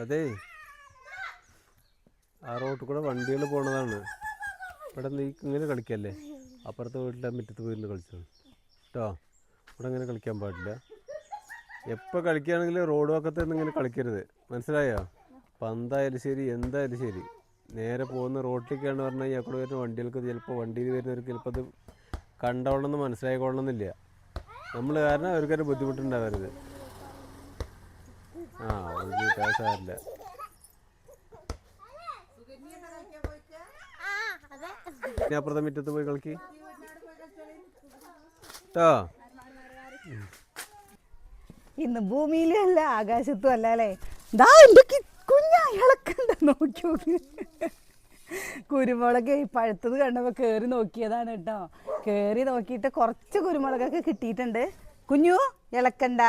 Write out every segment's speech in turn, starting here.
അതെ. ആ റോട്ടിൽ കൂടെ വണ്ടികൾ പോണതാണ്. ഇവിടെ നീ ഇങ്ങനെ കളിക്കല്ലേ? അപ്പുറത്തെ വീട്ടിലെ മുറ്റത്ത് പോയിരുന്ന് കളിച്ചോ? കേട്ടോ ഇവിടെ ഇങ്ങനെ കളിക്കാൻ പാടില്ല. എപ്പോൾ കളിക്കുകയാണെങ്കിൽ റോഡ് പക്കത്ത് നിന്ന് ഇങ്ങനെ കളിക്കരുത്. മനസ്സിലായോ? പന്തായാലും ശരി എന്തായാലും ശരി. നേരെ പോകുന്ന റോട്ടിലേക്കാണ് പറഞ്ഞാൽ ഈ അക്കൂടെ വരുന്ന വണ്ടികൾക്ക് ചിലപ്പോൾ വണ്ടിയിൽ വരുന്നവർക്ക് ചിലപ്പോൾ അത് കണ്ടോളണമെന്ന് മനസ്സിലായിക്കൊള്ളണമെന്നില്ല. നമ്മൾ കാരണം അവർക്കൊരു ബുദ്ധിമുട്ടുണ്ടാവരുത്. ആ ഒരു സാരില്ല ഇനി അപ്പുറത്തെ മുറ്റത്ത് പോയി കളിക്ക്. കേട്ടോ ഇന്ന് ഭൂമിയിലും അല്ല ആകാശത്തും അല്ല അല്ലേ? ദാ കുഞ്ഞ കുഞ്ഞാ ഇളക്കണ്ട നോക്കി നോക്കി. കുരുമുളക് ഈ പഴുത്തത് കണ്ടപ്പോൾ കേറി നോക്കിയതാണ് കേട്ടോ. കേറി നോക്കിയിട്ട് കുറച്ച് കുരുമുളകൊക്കെ കിട്ടിയിട്ടുണ്ട്. കുഞ്ഞു ഇളക്കണ്ട.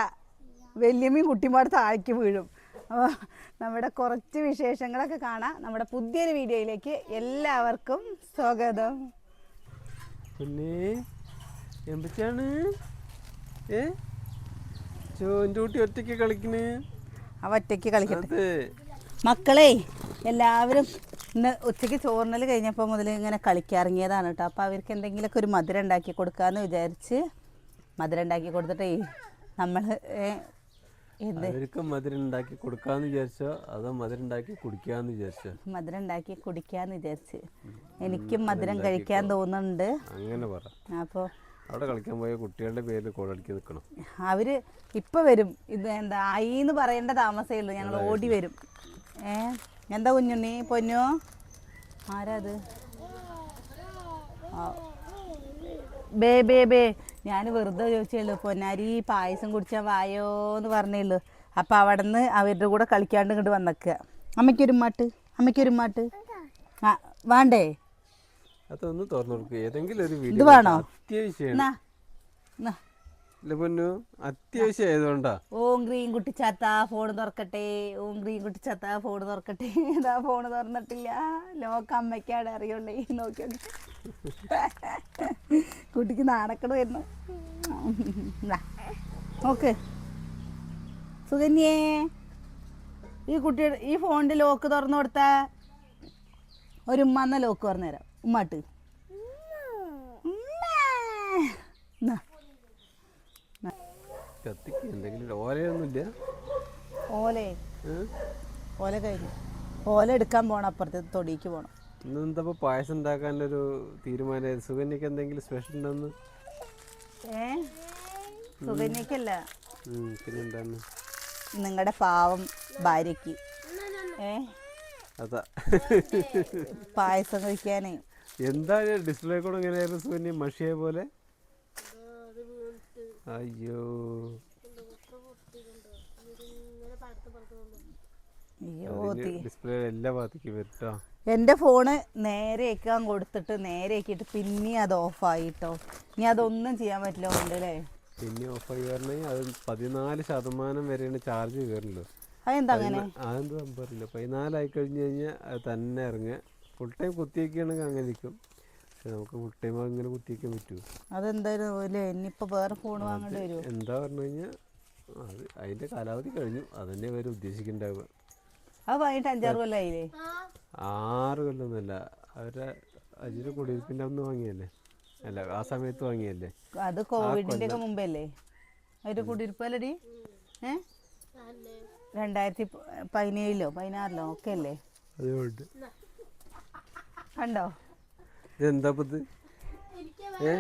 വല്യമ്മയും കുട്ടിമാട് താഴേക്ക് വീഴും. അപ്പോൾ നമ്മുടെ കുറച്ച് വിശേഷങ്ങളൊക്കെ കാണാം. നമ്മുടെ പുതിയൊരു വീഡിയോയിലേക്ക് എല്ലാവർക്കും സ്വാഗതം. പിന്നെ എന്തൊക്കെയാണ് ഏ? ചോന്റെ കുട്ടി ഒറ്റയ്ക്ക് കളിക്കണ്. അവ ഒറ്റയ്ക്ക് കളിക്കട്ടെ. മക്കളെ എല്ലാവരും ഇന്ന് ഉച്ചയ്ക്ക് ചോറിനൽ കഴിഞ്ഞപ്പോൾ മുതൽ ഇങ്ങനെ കളിക്കിറങ്ങിയതാണ് കേട്ടോ. അപ്പോൾ അവർക്ക് എന്തെങ്കിലുമൊക്കെ ഒരു മധുരം ഉണ്ടാക്കി കൊടുക്കാമെന്ന് വിചാരിച്ച് മധുരം ഉണ്ടാക്കി കൊടുത്തിട്ടേ നമ്മൾ അവർക്ക് മധുരം ഉണ്ടാക്കി കൊടുക്കാന്ന് വിചാരിച്ചോ? അതോ മധുരം ഉണ്ടാക്കി കുടിക്കാന്ന് വിചാരിച്ചോ? മധുരം ഉണ്ടാക്കി കുടിക്കാന്ന് വിചാരിച്ച്. എനിക്കും മധുരം കഴിക്കാൻ തോന്നുന്നുണ്ട്. അങ്ങനെ പറ. അപ്പോൾ അവിടെ കളിക്കാൻ പോയ കുട്ടികളുടെ പേരിൽ കോളടിക്ക് നിൽക്കണം? അവർ ഇപ്പൊ വരും. ഇത് എന്താ ആയിന്ന് പറയേണ്ട താമസേ ഉള്ളൂ. ഞങ്ങൾ ഓടി വരും. ഏ? എന്താ കുഞ്ഞുണ്ണി? പൊന്നു? ആരാ അത്? ബേ ബേ ബേ. ഞാൻ വെറുതെ ചോദിച്ചുള്ളൂ പൊന്നാരി പായസം കുടിച്ചാൽ വായോ? എന്ന് പറഞ്ഞുള്ളൂ അപ്പം അവിടെ നിന്ന് അവരുടെ കൂടെ കളിക്കാണ്ട് ഇങ്ങോട്ട് വന്നേക്കുക അമ്മയ്ക്കൊരുമാട്ട് അമ്മയ്ക്കൊരുമാട്ട് അമ്മയ്ക്കൊരു മാട്ട് ആ വേണ്ടേ? അതൊന്ന് തുറന്നു കൊടുക്കുക ഏതെങ്കിലും ഒരു ഇത് വേണോ? അത്യാവശ്യം പൊന്നു? അത്യാവശ്യം ആയതുകൊണ്ടാ ഓം ഗ്രീൻ കുട്ടിച്ചാത്ത ഫോൺ തുറക്കട്ടെ. ഓം ഗ്രീൻ കുട്ടിച്ചാത്ത ഫോൺ തുറക്കട്ടെ. ഇതാ ഫോൺ തുറന്നിട്ടില്ല. ലോക്ക അമ്മയ്ക്കാണ് അറിയുള്ളേ. നോക്കി കുട്ടിക്ക് നാണക്കട് വരുന്നു. ദാ, നോക്ക്. സുകന്യേ ഈ കുട്ടിയുടെ ഈ ഫോണിന്റെ ലോക്ക് തുറന്നു കൊടുത്ത ഒരു ഉമ്മന്ന ലോക്ക് തുറന്നു തരാം ഉമ്മാട്ട് ഉമ്മ. കത്തിക്ക്. എന്തെങ്കിലും ഓലയൊന്നുമില്ല? ഓലേ? ഓല കഴിഞ്ഞു. ഓല എടുക്കാൻ പോണം അപ്പുറത്തെ തൊടിക്ക് പോണം. ഇന്ന് എന്താ ഇപ്പൊ പായസം ഉണ്ടാക്കാനൊരു തീരുമാനം സുഗന്യക്ക് എന്തെങ്കിലും സ്പെഷ്യൽ ഉണ്ടെന്ന്? ഏ? സുഗന്യക്കല്ല പിന്നെന്താന്ന് പിന്നെ നിങ്ങളുടെ പാവം ഭാര്യക്ക് ഏ? അതാ. പായസം കഴിക്കാനേ. എന്താ ഡിസ്പ്ലേ കൂടെ എങ്ങനെയായിരുന്നു സുഗന്യ മഷിയെ പോലെ? അയ്യോ. ഡിസ്പ്ലേ എല്ലാ ഭാഗത്തേക്കും വരട്ടോ എന്റെ ഫോണ് നേരെ വെക്കാൻ കൊടുത്തിട്ട് നേരെ ആക്കിയിട്ട് പിന്നെ അത് ഓഫായിട്ടോ ഇനി അതൊന്നും ചെയ്യാൻ പറ്റില്ല കൊണ്ട് അല്ലേ? പിന്നെ ഓഫായി പറഞ്ഞാൽ അത് പതിനാല് ശതമാനം വരെയാണ് ചാർജ് കയറുള്ളൂ അതെന്താ അങ്ങനെ? അതെന്താ പറയില്ല പതിനാലായി കഴിഞ്ഞ് കഴിഞ്ഞാൽ അത് തന്നെ ഇറങ്ങുക. ഫുൾ ടൈം കുത്തിയൊക്കെയാണെങ്കിൽ അങ്ങനെ ഇരിക്കും പക്ഷെ നമുക്ക് ഫുൾ ടൈം അങ്ങനെ കുത്തിവെക്കാൻ പറ്റുമോ? അതെന്തായാലും ഇനിയിപ്പോൾ വേറെ ഫോൺ വാങ്ങേണ്ടി വരുമോ എന്താ പറഞ്ഞു കഴിഞ്ഞാൽ അത് അതിന്റെ കാലാവധി കഴിഞ്ഞു. അതന്നെ അവർ ഉദ്ദേശിക്കുന്നുണ്ടാവുക. അത് വാങ്ങിയിട്ട് അഞ്ചാറ് കൊല്ലമായില്ലേ ആറ് കൊല്ലമൊന്നുമല്ല അവരുടെ അജിയുടെ കുടിയിരിപ്പിന്റെ അന്ന് വാങ്ങിയല്ലേ? അല്ല ആ സമയത്ത് വാങ്ങിയല്ലേ? അത് കോവിഡിന്റെ ഒക്കെ മുമ്പല്ലേ? ഒരു കുടിയിരിപ്പല്ലടി? ഏ? രണ്ടായിരത്തി പതിനേഴിലോ പതിനാറിലോ? ഒക്കെ അല്ലേ? അതുകൊണ്ട് കണ്ടോ? ഇതെന്താ ഇപ്പൊ ഇത്? ഏ?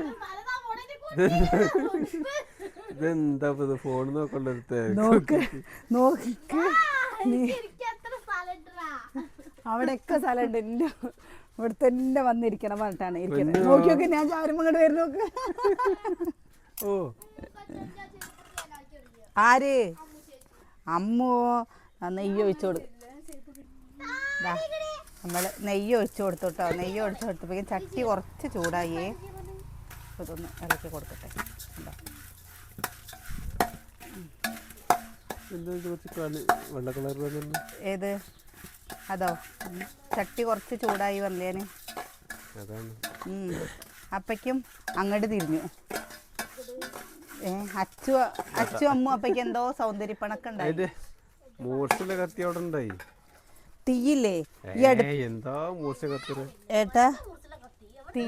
ഇതെന്താ ഇപ്പൊ ഇത്? ഫോൺ നോക്കണ്ടടുത്ത് നോക്ക്. നോക്ക് അവിടെയൊക്കെ സ്ഥലമുണ്ട്. എന്റെ ഇവിടെ തന്നെ വന്നിരിക്കണം പറഞ്ഞിട്ടാണ് ഇരിക്കുന്നത് നോക്കി നോക്കി ഞാൻ ചാരും അങ്ങോട്ട് വരും നോക്ക്. ഓ. ആര്? അമ്മോ. നെയ്യ് ഒഴിച്ചു കൊടുക്കും നമ്മൾ നെയ്യ് ഒഴിച്ച് കൊടുത്തോട്ടോ കേട്ടോ. നെയ്യ് ഒഴിച്ച് കൊടുത്തപ്പോഴേക്കും ചട്ടി കുറച്ച് ചൂടായി. ഇതൊന്ന് ഇളക്കി കൊടുക്കട്ടെ. ഏത്? അതോ? ചട്ടി കുറച്ച് ചൂടായി വന്നേന്. അപ്പയ്ക്കും അങ്ങോട്ട് തിരിഞ്ഞു. ഏ അച്ചു അച്ചു അമ്മ അപ്പയ്ക്ക് എന്തോ സൗന്ദര്യപ്പണക്കുണ്ടായി കത്തി അവിടെ ഉണ്ടായി. തീയില്ലേ? ഈ അടുപ്പ് എന്താ മൂർച്ച കത്തിയത് ഏട്ടാ തീ.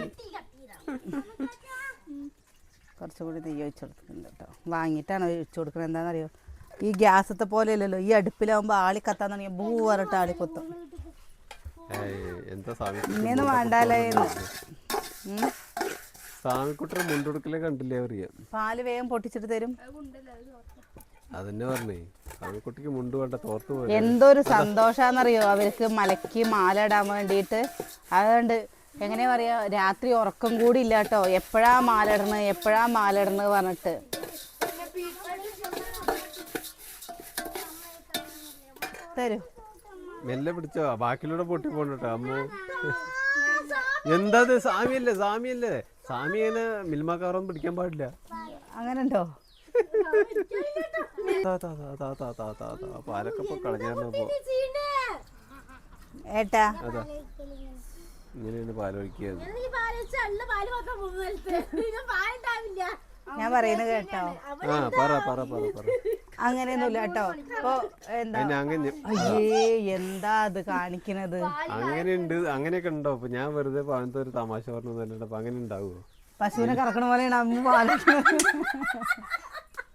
കുറച്ചുകൂടി തീ ഒഴിച്ചു കൊടുക്കുന്നുണ്ട് കേട്ടോ. വാങ്ങിയിട്ടാണ് ഒഴിച്ചു കൊടുക്കുന്നത്. എന്താണെന്നറിയോ? ഈ ഗ്യാസത്തെ പോലെ അല്ലല്ലോ. ഈ അടുപ്പിലാവുമ്പോൾ ആളി കത്താൻ തുടങ്ങിയ ഭൂ പറഞ്ഞിട്ട് ആളി കൊത്തും. എന്താ സ്വാമി ഇങ്ങനെയൊന്നും വേണ്ടാലേ എന്ന് ഉം. സ്വാമിക്കുട്ടർ മുണ്ടുകൊടുക്കലേ കണ്ടില്ലേ അറിയാം. പാൽ വേഗം പൊട്ടിച്ചിട്ട് തരും. അതന്നെ പറഞ്ഞേ. സ്വാമിക്കുട്ടിക്ക് മുണ്ട് വേണ്ട തോർത്ത് പോയി എന്തൊരു സന്തോഷാന്നറിയോ? അവർക്ക് മലയ്ക്ക് മാല ഇടാൻ വേണ്ടിയിട്ട്. അതുകൊണ്ട് എങ്ങനെയാ പറയാ രാത്രി ഉറക്കം കൂടി ഇല്ല കേട്ടോ. എപ്പോഴാ മാല ഇടണ് എപ്പോഴാ മാല ഇടണ് പറഞ്ഞിട്ട്. തരൂ. മെല്ലെ പിടിച്ചോ? ബാക്കിലൂടെ പൊട്ടി പോണ്ടോ അമ്മ. എന്താ സാമിയല്ലേ സാമിയല്ലേ സ്വാമിയല്ലേ? സ്വാമി അങ്ങനെ മിൽമ പിടിക്കാൻ പാടില്ല. അങ്ങനെ ഉണ്ടോ താ, താ, താ, താ, താ, താ, താ, താ. പാലൊക്കെ ഇപ്പൊ കളഞ്ഞപ്പോ ഏട്ടാ. ഇങ്ങനെയാണ് ഞാൻ പറയുന്നത് കേട്ടോ. ആ പറ പറ പറ പറ. അങ്ങനെയൊന്നുമില്ല കേട്ടോ. ഇപ്പൊ എന്താ? അയ്യേ എന്താ അത് കാണിക്കണത്? അങ്ങനെ ഉണ്ട് അങ്ങനെയൊക്കെ ഉണ്ടോ? അപ്പൊ ഞാൻ വെറുതെ പാലത്തെ ഒരു തമാശ പറഞ്ഞു അപ്പൊ അങ്ങനെ ഉണ്ടാവുമോ പശുവിനെ കറക്കണ പോലെയാണ് അമ്മ പാലിക്കുന്നത്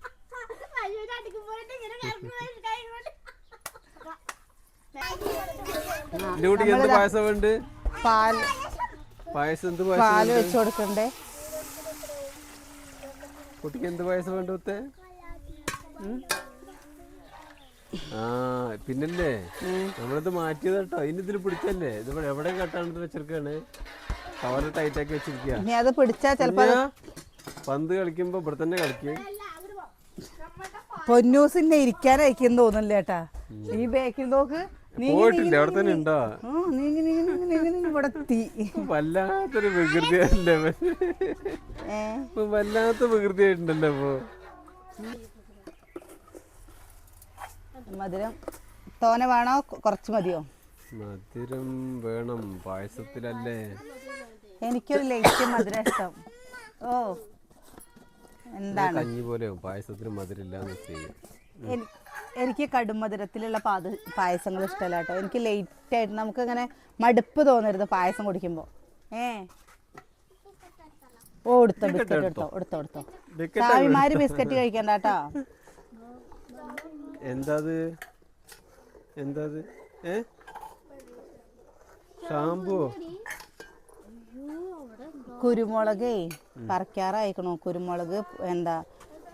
എന്റെ കുട്ടിക്ക് എന്ത് പായസം ഉണ്ട് പാൽ. പായസം എന്ത് പായസം പാൽ വെച്ച് കൊടുക്കണ്ടേ? കുട്ടിക്ക് എന്ത് പായസം വേണ്ട ഉത്തേ ആ പിന്നല്ലേ? നമ്മളിത് മാറ്റിയത് കേട്ടോ ഇനി ഇതിൽ പിടിച്ചല്ലേ? ഇത് എവിടെ കെട്ടാണെന്ന് വെച്ചിരിക്കാണ് കവറ് ടൈറ്റാക്കി വെച്ചിരിക്കുക പന്ത് കളിക്കുമ്പോ ഇവിടെ തന്നെ കളിക്കും. പൊന്നൂസിന്റെ ഇരിക്കാനായിരിക്കും തോന്നുന്നില്ല ഏട്ടാ. ഈ ബേക്കിൽ നോക്ക്. പോയിട്ടില്ല അവിടെ തന്നെ ഉണ്ടോ? ആ, നീങ്ങി നീങ്ങി നീങ്ങി നീങ്ങി നീങ്ങി ഇവിടെ തീ വല്ലാത്തൊരു വികൃതിയല്ലേ വല്ലാത്ത വികൃതിയായിട്ടുണ്ടല്ലോ ഇപ്പൊ. മധുരം തോനെ വേണോ? കുറച്ച് മതിയോ? മധുരം വേണം. പായസത്തിലല്ലേ? എനിക്കൊരു ലൈറ്റ് മധുരം ഇഷ്ടം. ഓ. എന്താണ്? കഞ്ഞി പോലെ പായസത്തിന് മധുരമില്ല എനിക്ക് കടുമധുരത്തിലുള്ള പാത പായസങ്ങൾ ഇഷ്ടമല്ല കേട്ടോ എനിക്ക് ലേറ്റ് ആയിട്ട് നമുക്ക് ഇങ്ങനെ മടുപ്പ് തോന്നരുത് പായസം കുടിക്കുമ്പോൾ ഏ? ഓ എടുത്തോ ബിസ്ക്കറ്റ് എടുത്തോ എടുത്തോ. എടുത്തോ ചാവിമാര് ബിസ്ക്കറ്റ് കഴിക്കണ്ട കേട്ടോ എന്താത്? എന്താത്? ഏ? ഷാമ്പു കുരുമുളകേ പറിക്കാറായിക്കണു. കുരുമുളക് എന്താ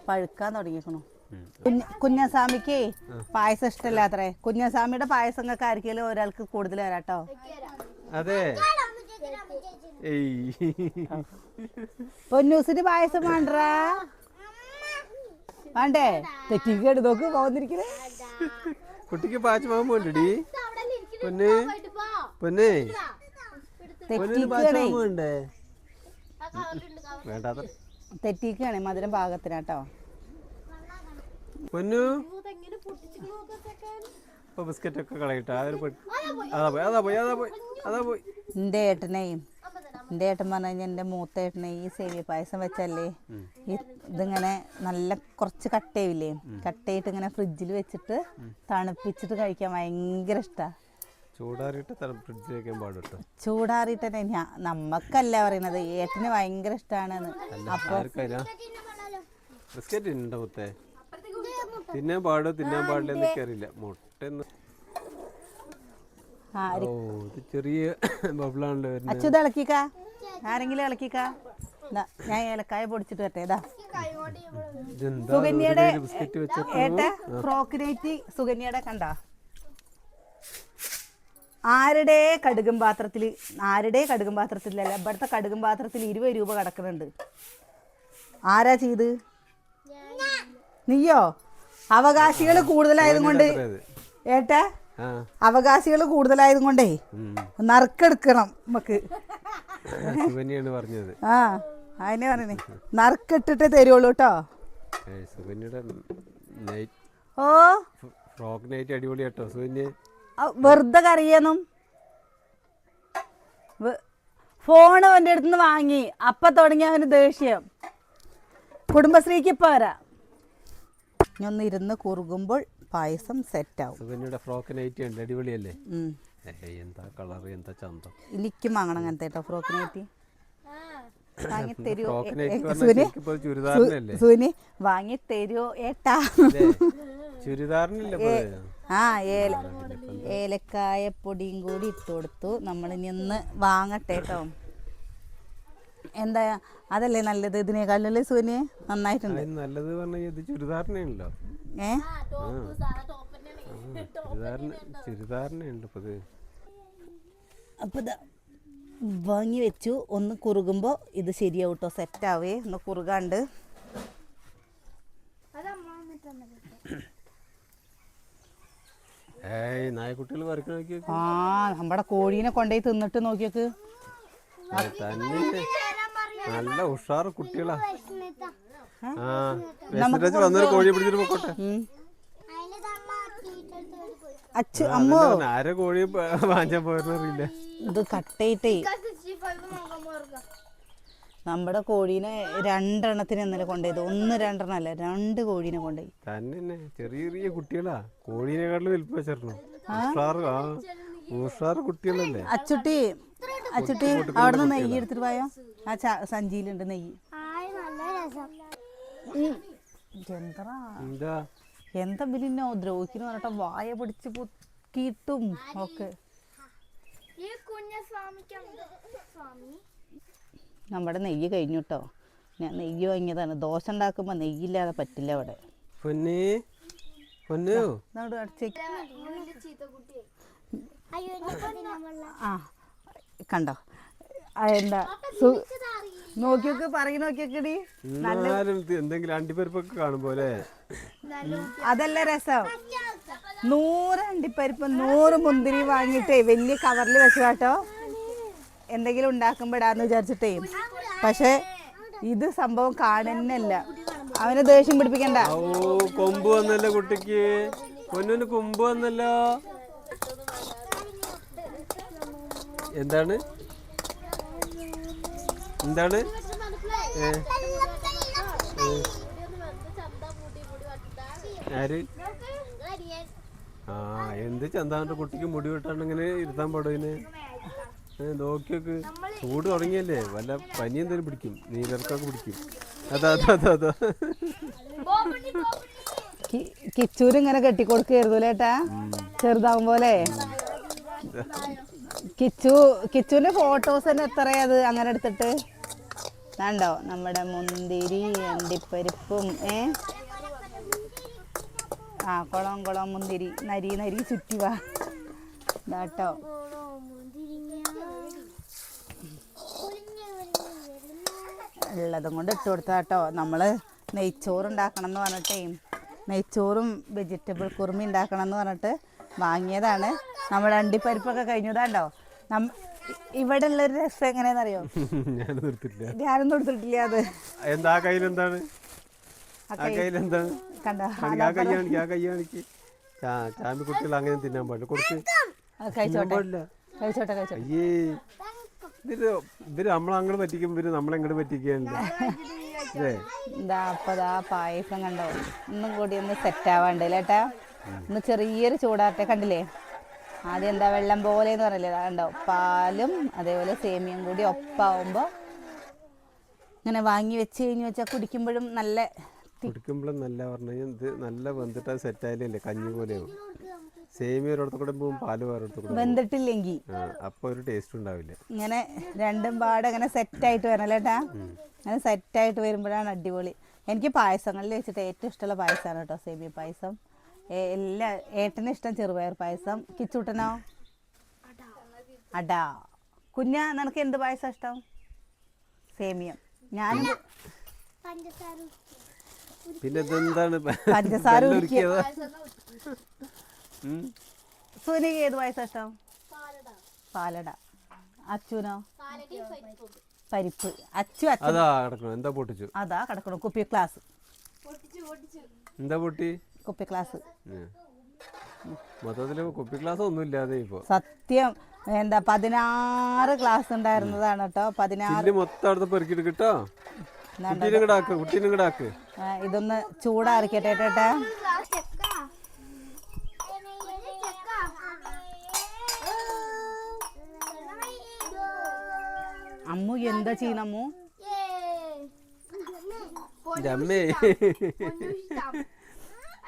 പഴുക്കാൻ തുടങ്ങിക്കണു കുഞ്ഞ കുഞ്ഞസ്വാമിക്ക് പായസം ഇഷ്ടമല്ലാത്രേ കുഞ്ഞസ്വാമിയുടെ പായസം ഒക്കെ ആർക്കെങ്കിലും ഒരാൾക്ക് കൂടുതൽ വരാട്ടോ? അതെ. പൊന്നൂസിന് പായസം വേണ്ടറാ വേണ്ടേ? തെറ്റിക്കേട് നോക്ക് പോകുന്നിരിക്കണേ കുട്ടിക്ക് പായസം പോകാൻ പൊന്നെ. പൊന്നെ. പാച്ചമാകുമ്പോ ഉണ്ടേ വേണ്ടാത്ത തെറ്റിക്കാണേ മധുരം പാകത്തിനാട്ടോ. പൊന്നു? ഇപ്പൊ ബിസ്ക്കറ്റ് ഒക്കെ കളയട്ടെ അതാ പോയി. അതാ പോയി അതാ പോയി അതാ പോയി എന്റെ ഏട്ടനെയും എന്റെ ഏട്ടൻ പറഞ്ഞു കഴിഞ്ഞാൽ എന്റെ മൂത്ത ഏട്ടനെ ഈ സേവിയ പായസം വെച്ചല്ലേ? ഈ ഇതിങ്ങനെ നല്ല കുറച്ച് കട്ടയില്ലേ കട്ടയിട്ട് ഇങ്ങനെ ഫ്രിഡ്ജിൽ വെച്ചിട്ട് തണുപ്പിച്ചിട്ട് കഴിക്കാൻ ഭയങ്കര ഇഷ്ടമാണ് ചൂടാറിയിട്ട് ഫ്രിഡ്ജിൽ വെക്കാൻ പാടുട്ടോ? ചൂടാറിയിട്ട് തന്നെ ഞാൻ നമ്മക്കല്ല പറയണത് ഏട്ടന് ഭയങ്കര ഇഷ്ടമാണെന്ന് ബിസ്ക്കറ്റ് ഉണ്ടോ മുത്തേ തിന്നാൻ പാടോ? തിന്നാൻ പാടില്ല എന്നൊക്കെ അറിയില്ല ഓ ഇത് ചെറിയ ബബിളാണല്ലോ വരുന്നത്. ഇത് ഇളക്കിക്കാ. ആരെങ്കിലും ഇളക്കിക്കാ. ഞാൻ ഏലക്കായ പൊടിച്ചിട്ട് വരട്ടെ. ഇതാ സുകന്യയുടെ ഏട്ട ഫ്രോക്കിനേറ്റ് സുകന്യയുടെ കണ്ട? ആരുടെ കടുകും പാത്രത്തിൽ ആരുടെ കടുകും പാത്രത്തിലല്ല ഇവിടുത്തെ കടുകും പാത്രത്തിൽ ഇരുപത് രൂപ കിടക്കുന്നുണ്ട്. ആരാ ചെയ്ത്? നീയോ? അവകാശികൾ കൂടുതലായതും കൊണ്ട്. ഏട്ടാ അവകാശികൾ കൂടുതലായതും കൊണ്ടേ. നറുക്കെടുക്കണം നമുക്ക്. ആ അതിനെ പറഞ്ഞേ. നറുക്കിട്ടിട്ടേ തരുള്ളൂ കേട്ടോ ഓ. ഫ്രോക്ക് നൈറ്റ് അടിപൊളി കേട്ടോ വെറുതെ കറിയണം ഫോൺ അവന്റെ അടുത്ത് നിന്ന് വാങ്ങി. അപ്പം തുടങ്ങി അവന് ദേഷ്യം. കുടുംബശ്രീക്ക് ഇപ്പം വരാം. ഞാൻ ഒന്ന് ഇരുന്ന് കുറുകുമ്പോൾ പായസം സെറ്റാവും സുകന്യയുടെ ഫ്രോക്ക് നൈറ്റി ഉണ്ട് അടിപൊളിയല്ലേ. എന്താ കളർ എന്താ ചന്തം? എനിക്കും വാങ്ങണം അങ്ങനത്തെ കേട്ടോ ഫ്രോക്കിനായിട്ട് വാങ്ങി തരുമോ സുനി? സുനി വാങ്ങി തരുമോ ഏട്ടാ? ആ ഏല ഏലക്കായ പൊടിയും കൂടി ഇട്ട് കൊടുത്തു. നമ്മൾ ഇനി ഒന്ന് വാങ്ങട്ടെ കേട്ടോ. എന്താ അതല്ലേ നല്ലത് ഇതിനേക്കാളല്ലേ സുനി? നന്നായിട്ടുണ്ട്. നല്ലത് പറഞ്ഞാൽ ഇത് ചുരിദാറിനാണല്ലോ. ഏ? ചുരിദാറിന് ചുരിദാറിനുണ്ട് ഇതാ വാങ്ങി വെച്ചു. ഒന്ന് കുറുകുമ്പോൾ ഇത് ശരിയാവും കേട്ടോ സെറ്റാവേ ഒന്ന് കുറുകാണ്ട്. ആ നമ്മുടെ കോഴീനെ കൊണ്ടുപോയി തിന്നിട്ട് നോക്കിയൊക്ക് നല്ല ഉഷാറ് കുട്ടികളാ. വന്നൊരു കോഴിയെ പിടിച്ചിട്ട് പൊക്കോട്ടെ. ഉം. അച്ചു അമ്മോ. ആരെ കോഴി വാങ്ങാൻ പോയെന്നറിയില്ല ഇത് കട്ടയിട്ടേ. നമ്മുടെ കോഴീനെ രണ്ടെണ്ണത്തിന് ഇന്നലെ കൊണ്ടുപോയത്. ഒന്ന് രണ്ടെണ്ണം അല്ല രണ്ട് കോഴീനെ കൊണ്ടുപോയി. തന്നെ ചെറിയ ചെറിയ കുട്ടികളാ. കോഴീനെക്കാട്ടിലും വലിപ്പം വെച്ചിരുന്നു. ഉഷാറ് കുട്ടികളല്ലേ? അച്ചുട്ടി അച്ചുട്ടി അവിടെ നിന്ന് നെയ്യ് എടുത്തിട്ട് പോയോ? ആ ച- സഞ്ചിയിലുണ്ട് നെയ്യ്. എന്താ? എന്താ ബിലിനോ ദ്രോഹിക്കുന്നു പറഞ്ഞിട്ട് വായ പിടിച്ച് പൊക്കിയിട്ടും ഒക്കെ ഈ കുഞ്ഞ സ്വാമിക്കുണ്ട് സ്വാമി? നമ്മുടെ നെയ്യ് കഴിഞ്ഞു കേട്ടോ ഞാൻ നെയ്യ് വാങ്ങിയതാണ്. ദോശ ഉണ്ടാക്കുമ്പോൾ നെയ്യില്ലാതെ പറ്റില്ല അവിടെ. ആ കണ്ടോ? എന്താ? നോക്കിയൊക്കെ പറയും നോക്കിയൊക്കെടി. എന്തെങ്കിലും അണ്ടിപ്പരിപ്പൊക്കെ കാണുമ്പോലെ പോലെ അതല്ല രസം. നൂറ് അണ്ടിപ്പരിപ്പ് നൂറ് മുന്തിരി വാങ്ങിയിട്ടേ വലിയ കവറിൽ വെച്ചു കേട്ടോ. എന്തെങ്കിലും ഉണ്ടാക്കുമ്പോൾ ഇടാന്ന് വിചാരിച്ചിട്ടേ പക്ഷെ ഇത് സംഭവം കാണുന്നല്ല അവനെ ദേഷ്യം പിടിപ്പിക്കണ്ട. ഓ കൊമ്പ് വന്നല്ലോ കുട്ടിക്ക്. പൊന്നിന് കൊമ്പ് വന്നല്ലോ. എന്താണ്? എന്താണ്? ആര്? ആ എന്ത് ചന്താണ്ട് കുട്ടിക്ക് മുടി വെട്ടാണ്ട് ഇങ്ങനെ ഇരുത്താൻ പാടോ നോക്കിയൊക്കെ ചൂട് തുടങ്ങിയല്ലേ? വല്ല പനി എന്തേലും പിടിക്കും. നീലർക്കൊക്കെ പിടിക്കും. അതാ അതാ അതാ അതാ. കിച്ചൂരിങ്ങനെ കിച്ചൂര് ഇങ്ങനെ കെട്ടിക്കൊടുക്കായിരുന്നു ചേട്ടാ ചെറുതാവും പോലെ കിച്ചു കിച്ചുവിന്റെ ഫോട്ടോസ് തന്നെ എത്രയാ അത് അങ്ങനെ എടുത്തിട്ട്? കണ്ടോ നമ്മുടെ മുന്തിരി അണ്ടിപ്പരിപ്പും ഏ? ആ കുളം കുളം മുന്തിരി നരി നരി ചുറ്റി വാട്ടോ ഉള്ളതും കൊണ്ട് ഇട്ട് കൊടുത്താട്ടോ നമ്മൾ നെയ്ച്ചോറ് ഉണ്ടാക്കണം എന്ന് പറഞ്ഞിട്ടേ നെയ്ച്ചോറും വെജിറ്റബിൾ കുറുമി ഉണ്ടാക്കണം എന്ന് പറഞ്ഞിട്ട് വാങ്ങിയതാണ്. നമ്മൾ അണ്ടിപ്പരിപ്പൊക്കെ കഴിഞ്ഞതാണ്ടോ ഇവിടെ ഉള്ളൊരു രസം എങ്ങനെയാണെന്നറിയോ? ഞാൻ നിർത്തില്ല ഞാനൊന്നും എടുത്തിട്ടില്ല അത്. എന്താ കയ്യിൽ കയ്യിലെന്താണ് ആ കയ്യിലെന്താണ് കണ്ടോ ആ കൈ കാണിക്ക് ആ കൈ കാണിക്ക് ചാ ചാമ്പി കുട്ടികൾ അങ്ങനെ തിന്നാൻ പാടില്ല. കൊടുത്ത് അത് കഴിച്ചോട്ടെ. പാടില്ല. കഴിച്ചോട്ടെ കഴിച്ചോട്ടെ. അയ്യേ ഇവർ ഇവർ നമ്മളങ്ങോട്ട് പറ്റിക്കും ഇവർ നമ്മളെങ്ങോട്ട് പറ്റിക്കുകയല്ല ഇതാ എന്താ അപ്പതാ പായസം കണ്ടോ? ഒന്നും കൂടി ഒന്ന് സെറ്റ് ആവാണ്ട് ലേട്ടാ ഒന്ന് ചെറിയൊരു ചൂടാട്ടെ കണ്ടില്ലേ? ആദ്യം എന്താ വെള്ളം പോലെ എന്ന് പറയില്ലേ കണ്ടോ? പാലും അതേപോലെ സേമിയയും കൂടി ഒപ്പാവുമ്പോൾ ഇങ്ങനെ വാങ്ങി വെച്ച് കഴിഞ്ഞ് വെച്ചാൽ കുടിക്കുമ്പോഴും നല്ല കുടിക്കുമ്പോഴും നല്ല പറഞ്ഞു ഇത് നല്ല വെന്തിട്ട് സെറ്റ് ആയില്ലേ കഞ്ഞി പോലെ സേമിയ ഒരിടത്ത് കൂടെ പോകും പാൽ കൂടെ പോകും. വെന്തിട്ടില്ലെങ്കിൽ അപ്പൊ ഒരു ടേസ്റ്റ് ഉണ്ടാവില്ല. ഇങ്ങനെ രണ്ടും പാടെ ഇങ്ങനെ സെറ്റായിട്ട് വരണം ഏട്ടാ? അങ്ങനെ സെറ്റ് ആയിട്ട് വരുമ്പോഴാണ് അടിപൊളി. എനിക്ക് പായസങ്ങളിൽ വെച്ചിട്ട് ഏറ്റവും ഇഷ്ടമുള്ള പായസമാണ് കേട്ടോ സേമിയ പായസം. എല്ലാ ഏട്ടന് ഇഷ്ടം ചെറുപയർ പായസം. കിച്ചൂട്ടനോ? അടാ. കുഞ്ഞ നിനക്ക് എന്ത് പായസം ഇഷ്ടം? സേമിയം. ഞാൻ പഞ്ചസാര. പിന്നെ എന്താണ് പഞ്ചസാര. സുനിക്ക് ഏത് പായസം ഇഷ്ടം? പാലട. അച്ചുനോ? പരിപ്പ്. അച്ചു അച്ചു. അതാ കിടക്കണം എന്താ പൊട്ടിച്ചു? അതാ കിടക്കണം കുപ്പി ക്ലാസ് എന്താ പൊട്ടി? കുപ്പി ക്ലാസ് മൊത്തത്തിൽ കുപ്പി ക്ലാസ് ഒന്നും ഇല്ലാതെ ഇപ്പോൾ സത്യം. എന്താ പതിനാറ് ക്ലാസ് ഉണ്ടായിരുന്നതാണ് കേട്ടോ. പതിനാറ് മൊത്തം അടുത്ത് പെറുക്കിട്ട് കിട്ടോ? ഇതൊന്ന് ചൂടാറിക്കട്ടെ ഏട്ടേട്ടാ അമ്മു എന്താ ചെയ്യുന്നമ്മു അമ്മേ?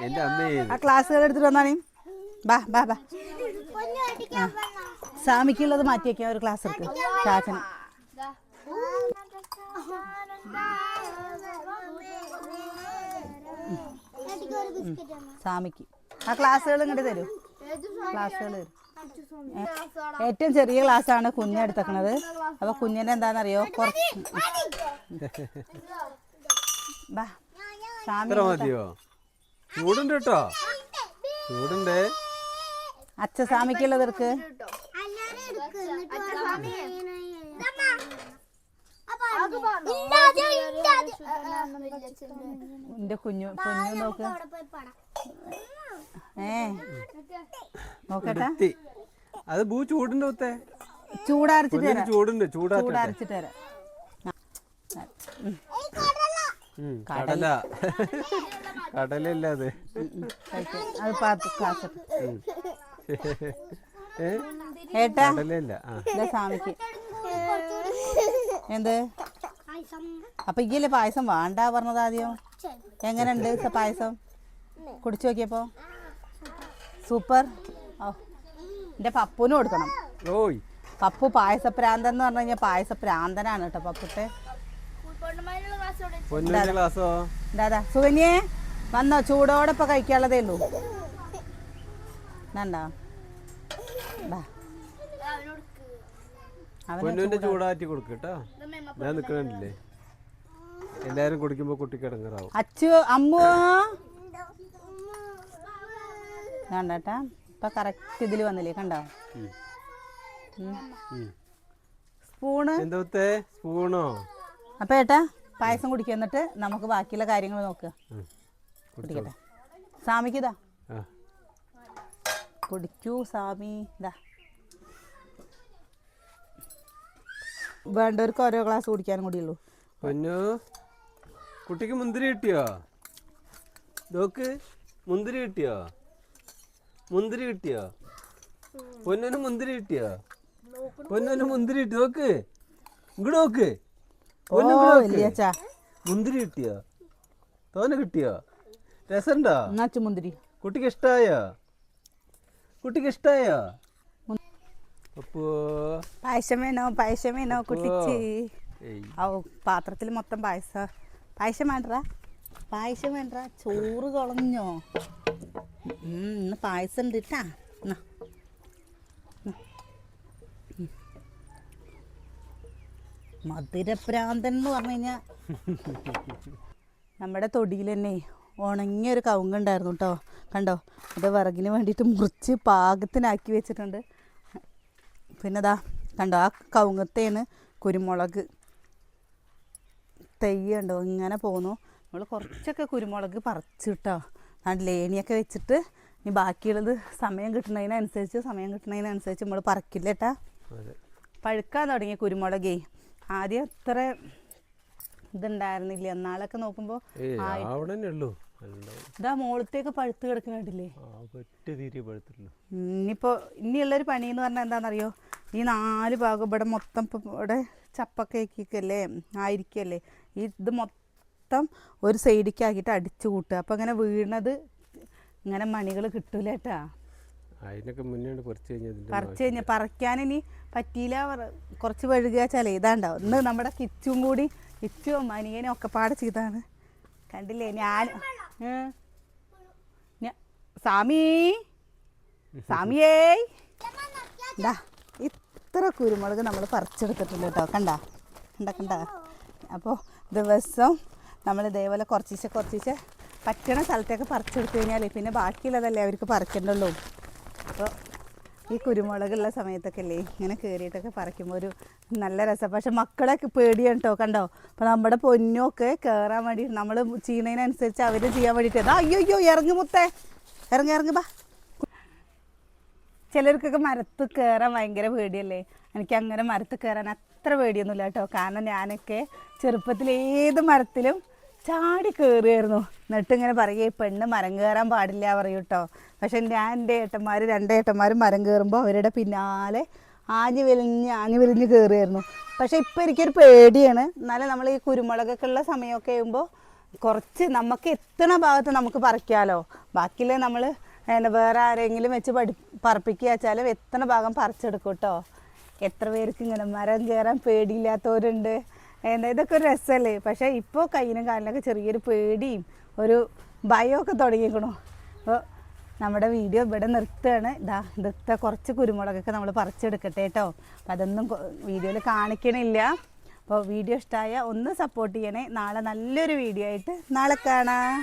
എന്റെ അമ്മേ. ആ ക്ലാസ്സുകൾ എടുത്തിട്ട് വന്നാണേ. ബാ ബാ ബാ. സാമിക്കുള്ളത് മാറ്റി വെക്കാൻ ഒരു ക്ലാസ് എടുക്ക്. ചാച്ചന സാമിക്ക്. ആ ക്ലാസ്സുകൾ ഇങ്ങോട്ട് തരൂ. ക്ലാസ്സുകൾ തരും. ഏറ്റവും ചെറിയ ക്ലാസ്സാണ് കുഞ്ഞെടുത്തേക്കണത് അപ്പൊ കുഞ്ഞിന്റെ എന്താണെന്നറിയോ? കുറച്ച്. ബാ. സാമി മതിയോ? ചൂടുണ്ട് കേട്ടോ. ചൂടുണ്ട്. അച്ഛ സ്വാമിക്കുള്ളത് എടുക്ക് എന്റെ കുഞ്ഞു കുഞ്ഞു നോക്ക്. ഏ. നോക്കട്ടെ. അത് ഭൂ ചൂടുണ്ട് ഒത്തേ. ചൂടരച്ചിട്ട് ചൂടുണ്ട് ചൂടരച്ചിട്ട് തരാം. കടല. കടലല്ല അത് അത് പാത്ത് ക്ലാസ് ഉം. ഏ? ഏട്ടാ? കടലല്ല ആ. ഇതാ സാമിക്ക് എന്ത്? അപ്പൊ ഇയ്യല്ലേ പായസം വേണ്ട പറഞ്ഞത് ആദ്യം? എങ്ങനെയുണ്ട് പായസം? കുടിച്ചു നോക്കിയപ്പോ? സൂപ്പർ. ഓ എന്റെ പപ്പുവിനും കൊടുക്കണം. ഓയ്. പപ്പു പായസപ്രാന്തൻ എന്ന് പറഞ്ഞു കഴിഞ്ഞാൽ പായസപ്രാന്തനാണ് കേട്ടോ പപ്പുട്ടെ ദാദാ സുകന്യേ വന്നോ. ചൂടോടെ ഇപ്പൊ കഴിക്കാനുള്ളതേ ഉള്ളൂ. അവന് പൊന്നുവിന്റെ ചൂടാറ്റി കൊടുക്ക് കേട്ടോ. ഞാൻ നിക്കണില്ലേ എല്ലാരും കുടിക്കുമ്പോ കുട്ടിക്ക് ഇടങ്ങറാവും അച്ചു അമ്മു. വേണ്ടട്ടാ ഇപ്പൊ കറക്റ്റ് ഇതിൽ വന്നില്ലേ കണ്ടോ? സ്പൂണ്. എന്തോത്തെ സ്പൂണോ? അപ്പൊ ഏട്ടാ പായസം കുടിക്കുക എന്നിട്ട് നമുക്ക് ബാക്കിയുള്ള കാര്യങ്ങൾ നോക്കുക. കുടിക്കട്ടെ. ആ. കുടിക്കൂ സാമി ഇതാ. വേണ്ടവർക്ക് ഓരോ ഗ്ലാസ് കുടിക്കാനും കൂടിയുള്ളൂ പൊന്നു കുട്ടിക്ക് മുന്തിരി കിട്ടിയോ? നോക്ക് മുന്തിരി കിട്ടിയോ? മുന്തിരി കിട്ടിയോ? പൊന്നിന് മുന്തിരി കിട്ടിയോ? പൊന്നിന് മുന്തിരി കിട്ടി. നോക്ക് ഇങ്ങോട്ട് നോക്ക്. മുന്തിരി കിട്ടിയോ? തോനെ കിട്ടിയോ? രസമുണ്ടോ മുന്തിരി. കുട്ടിക്ക് ഇഷ്ടായോ? കുട്ടിക്ക് ഇഷ്ടായോ? പായസം വേണോ പായസം വേണോ കുട്ടിച്ച്. ഓ പാത്രത്തിൽ മൊത്തം പായസ. പായസം വേണ്ട പായസം വേണ്ട ചോറ് കൊളഞ്ഞോ. ഉം, ഇന്ന് പായസം ഉണ്ട് കേട്ടാ എന്നാ. ഉം. ഉം. മധുരഭ്രാന്തൻ എന്ന് പറഞ്ഞു കഴിഞ്ഞാൽ നമ്മുടെ തൊടിയിൽ തന്നെ ഉണങ്ങിയ ഒരു കവുങ്ങുണ്ടായിരുന്നു കേട്ടോ. കണ്ടോ? അത് വിറകിന് വേണ്ടിയിട്ട് മുറിച്ച് പാകത്തിനാക്കി വെച്ചിട്ടുണ്ട്. പിന്നെ ദാ കണ്ടോ? ആ കവുങ്ങത്തേന്ന് കുരുമുളക് തെയ്യുണ്ടോ ഇങ്ങനെ പോന്നു. നമ്മൾ കുറച്ചൊക്കെ കുരുമുളക് പറിച്ചു കിട്ടോ. അതുകൊണ്ട് ലേണിയൊക്കെ വെച്ചിട്ട് ഇനി ബാക്കിയുള്ളത് സമയം കിട്ടുന്നതിനനുസരിച്ച് സമയം കിട്ടുന്നതിനനുസരിച്ച് നമ്മൾ പറിക്കില്ല കേട്ടാ. പഴുക്കാൻ തുടങ്ങിയ കുരുമുളകേ. ആദ്യം അത്ര ഇതുണ്ടായിരുന്നില്ല. എന്നാളൊക്കെ നോക്കുമ്പോൾ. ഇതാ മോളത്തേക്ക് പഴുത്ത് കിടക്കുന്നുണ്ടല്ലേ ഇനിയിപ്പോ ഇനിയുള്ളൊരു പണി എന്ന് പറഞ്ഞാൽ എന്താണെന്നറിയോ ഈ നാല് ഭാഗം ഇവിടെ മൊത്തം ഇവിടെ ചപ്പൊക്കെ ആക്കിക്കല്ലേ ആയിരിക്കല്ലേ? ഈ ഇത് മൊത്തം ഒരു സൈഡിക്കാക്കിയിട്ട് അടിച്ചു കൂട്ടുക. അപ്പോൾ അങ്ങനെ വീണത് ഇങ്ങനെ മണികൾ കിട്ടൂല കേട്ടാ അതിനൊക്കെ മുന്നേ കുറച്ച് കഴിഞ്ഞാൽ ഇതിന്റെ പറിച്ച് കഴിഞ്ഞാൽ പറിക്കാൻ ഇനി പറ്റിയില്ല പറ- കുറച്ച് വഴുകിയാച്ചാലേ ഇതാണ്ടാവും ഇന്ന് നമ്മുടെ കിച്ചും കൂടി കിച്ചും അനിയനും ഒക്കെ പാടെ ചെയ്താണ് കണ്ടില്ലേ? ഞാൻ സാമി സാമിയേ ഇതാ ഇത്ര കുരുമുളക് നമ്മൾ പറിച്ചെടുത്തിട്ടുണ്ട് കേട്ടോ. കണ്ട? കണ്ട കണ്ട? അപ്പോൾ ദിവസം നമ്മൾ ഇതേപോലെ കുറച്ചിച്ച് കുറച്ചിച്ച് പറ്റണ സ്ഥലത്തേക്ക് പറിച്ചെടുത്ത് കഴിഞ്ഞാൽ പിന്നെ ബാക്കിയുള്ളതല്ലേ അവർക്ക് പറിക്കണ്ടുള്ളൂ അപ്പോൾ ഈ കുരുമുളകുള്ള സമയത്തൊക്കെ അല്ലേ ഇങ്ങനെ കയറിയിട്ടൊക്കെ പറിക്കുമ്പോൾ ഒരു നല്ല രസം. പക്ഷെ മക്കളൊക്കെ പേടിയാണ് കേട്ടോ കണ്ടോ? അപ്പോൾ നമ്മുടെ പൊന്നൊക്കെ കയറാൻ വേണ്ടി നമ്മൾ ചെയ്യുന്നതിനനുസരിച്ച് അവർ ചെയ്യാൻ വേണ്ടിയിട്ട് അതാ അയ്യോ അയ്യോ ഇറങ്ങി മുത്തേ. ഇറങ്ങി ഇറങ്ങി ബാ. ചിലർക്കൊക്കെ മരത്ത് കയറാൻ ഭയങ്കര പേടിയല്ലേ? എനിക്ക് അങ്ങനെ മരത്ത് കയറാൻ അത്ര പേടിയൊന്നുമില്ല കേട്ടോ കാരണം ഞാനൊക്കെ ചെറുപ്പത്തിൽ ഏത് മരത്തിലും ചാടി കയറിയായിരുന്നു എന്നിട്ട് ഇങ്ങനെ പറയുക ഈ പെണ്ണ് മരം കയറാൻ പാടില്ല പറയൂ കേട്ടോ പക്ഷെ ഞാൻ എന്റെ ഏട്ടന്മാർ രണ്ട് ഏട്ടന്മാരും മരം കയറുമ്പോൾ അവരുടെ പിന്നാലെ ആഞ്ഞു വലിഞ്ഞ് ആഞ്ഞു വലിഞ്ഞ് കയറിയായിരുന്നു പക്ഷെ ഇപ്പോൾ എനിക്കൊരു പേടിയാണ്. എന്നാലും നമ്മൾ ഈ കുരുമുളകൊക്കെ ഉള്ള സമയമൊക്കെ ആകുമ്പോൾ കുറച്ച് നമുക്ക് എത്തണ ഭാഗത്ത് നമുക്ക് പറിക്കാമല്ലോ ബാക്കിയില്ല നമ്മൾ വേറെ ആരെങ്കിലും വെച്ച് പഠി പറപ്പിക്കുക വെച്ചാലും എത്തണ ഭാഗം പറിച്ചെടുക്കും കേട്ടോ എത്ര പേർക്ക് ഇങ്ങനെ മരം കയറാൻ പേടിയില്ലാത്തവരുണ്ട്. എന്താ ഇതൊക്കെ ഒരു രസമല്ലേ? പക്ഷേ ഇപ്പോൾ കയ്യിനും കാലിനൊക്കെ ചെറിയൊരു പേടിയും ഒരു ബയോ ഒക്കെ തുടങ്ങിക്കണോ അപ്പോൾ നമ്മുടെ വീഡിയോ ഇവിടെ നിർത്തുകയാണ്. ഇതാ ഇതൊക്കെ കുറച്ച് കുരുമുളകൊക്കെ നമ്മൾ പറിച്ചെടുക്കട്ടെ കേട്ടോ. അപ്പോൾ അതൊന്നും വീഡിയോയിൽ കാണിക്കണില്ല. അപ്പോൾ വീഡിയോ ഇഷ്ടമായ ഒന്ന് സപ്പോർട്ട് ചെയ്യണേ. നാളെ നല്ലൊരു വീഡിയോ ആയിട്ട് നാളെ കാണാം.